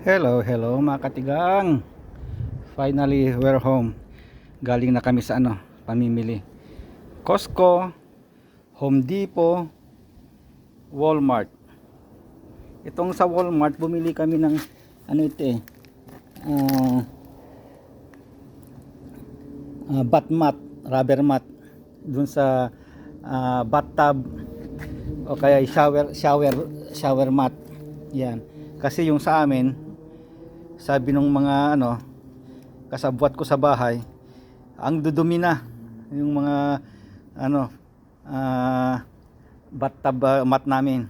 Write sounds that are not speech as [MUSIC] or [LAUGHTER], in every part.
Hello, hello mga katigang. Finally, we're home. Galing na kami sa ano, pamimili. Costco, Home Depot, Walmart. Itong sa Walmart, bumili kami ng ano ito eh. ah ah, bat mat, rubber mat dun sa ah, bathtub o kaya shower shower shower mat. Yan. Kasi yung sa amin, sabi nung mga ano, kasabwat ko sa bahay, ang dudumi na yung mga ano, ah bathtub ah, mat namin.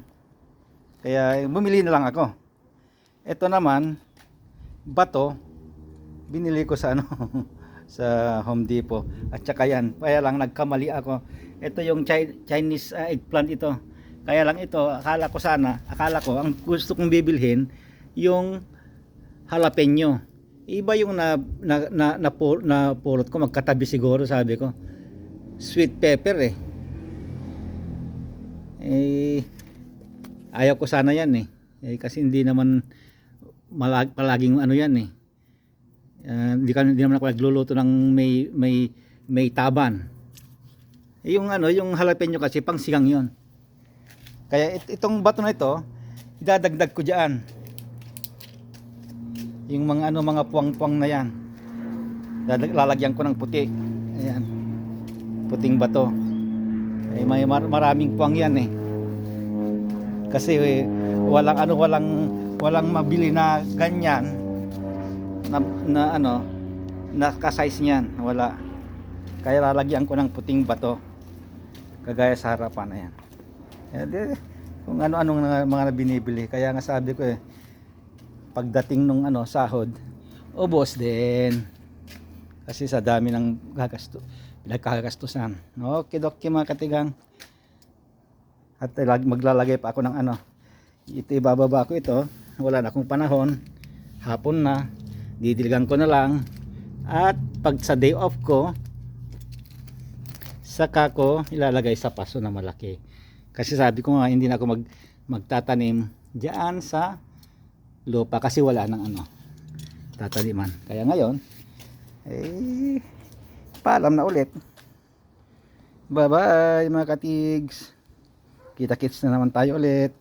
Kaya bumili na lang ako. Ito naman, bato, binili ko sa ano, [LAUGHS] sa Home Depot. At saka yan, kaya lang nagkamali ako. Ito yung Chi- Chinese ah, eggplant ito. Kaya lang ito, akala ko sana, akala ko, ang gusto kong bibilhin, yung jalapeno. Iba yung na, na, na, na, na pulot ko, magkatabi siguro, sabi ko. Sweet pepper eh. Eh, ayaw ko sana yan eh. eh kasi hindi naman malag, palaging ano yan eh. Ah, hindi, ka, hindi naman ako nagluluto ng may, may, may taban. Eh, yung ano, yung jalapeno kasi pang sigang yon. Kaya it- itong bato na ito, idadagdag ko diyan. Yung mga ano, mga puwang-puwang na yan. Lalagyan ko ng puti. Ayan. Puting bato. Eh, may mar- maraming puwang yan eh. Kasi eh, walang ano, walang walang mabili na ganyan na, na ano, na ka-size niyan. Wala. Kaya lalagyan ko ng puting bato. Kagaya sa harapan na yan. Eh, kung ano-anong na- mga binibili. Kaya nga sabi ko eh, pagdating nung ano, sahod, ubos din. Kasi sa dami ng gagasto, pinagkagastusan. Okay, doki mga katigang. At lag- maglalagay pa ako ng ano. Ito ibababa ko ito. Wala na akong panahon. Hapon na. Didiligan ko na lang. At pag sa day off ko, saka ko ilalagay sa paso na malaki. Kasi sabi ko nga hindi na ako mag magtatanim diyan sa lupa kasi wala nang ano tataniman. Kaya ngayon eh paalam na ulit. Bye bye mga katigs. Kita kits na naman tayo ulit.